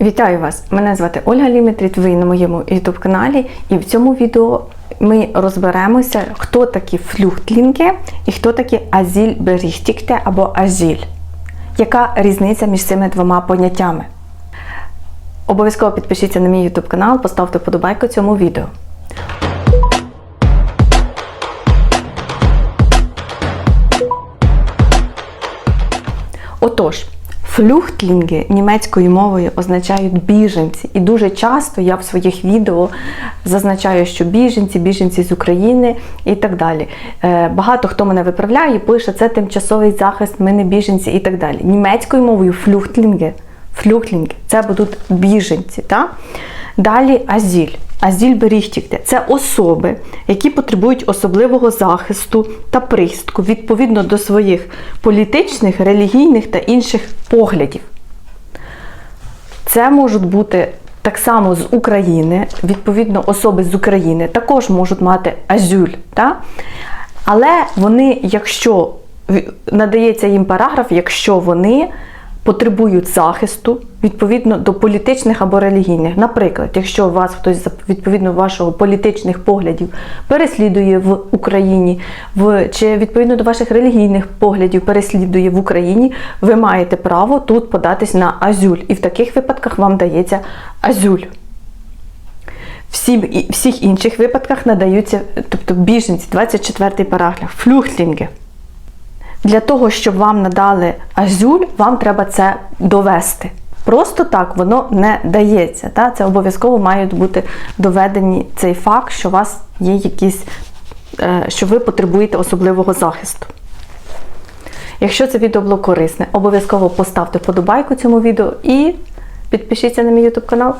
Вітаю вас! Мене звати Ольга Лімітріт, ви на моєму YouTube каналі, і в цьому відео ми розберемося, хто такі флюхтлінги і хто такі азіль-беріхтікте або азіль. Яка різниця між цими двома поняттями? Обов'язково підпишіться на мій YouTube канал, поставте вподобайку цьому відео. Отож, флюхтлінги німецькою мовою означають біженці. І дуже часто я в своїх відео зазначаю, що біженці, біженці з України і так далі. Е, Багато хто мене виправляє пише, це тимчасовий захист, ми не біженці і так далі. Німецькою мовою флюхтлінги, флюхтлінги це будуть біженці. Та? Далі азіль. Азіль-беріхтікте це особи, які потребують особливого захисту та пристку відповідно до своїх політичних, релігійних та інших поглядів. Це можуть бути так само з України, відповідно, особи з України також можуть мати азюль. Та? Але вони, якщо надається їм параграф, якщо вони потребують захисту відповідно до політичних або релігійних. Наприклад, якщо вас хтось відповідно вашого політичних поглядів переслідує в Україні, в, чи відповідно до ваших релігійних поглядів переслідує в Україні, ви маєте право тут податись на азюль. І в таких випадках вам дається азюль. Всім, всіх інших випадках надаються, тобто біженці, 24 й параграф, флюхтлінги. Для того, щоб вам надали азюль, вам треба це довести. Просто так воно не дається. Та? Це обов'язково мають бути доведені цей факт, що у вас є якісь, е, що ви потребуєте особливого захисту. Якщо це відео було корисне, обов'язково поставте вподобайку цьому відео і підпишіться на мій YouTube канал.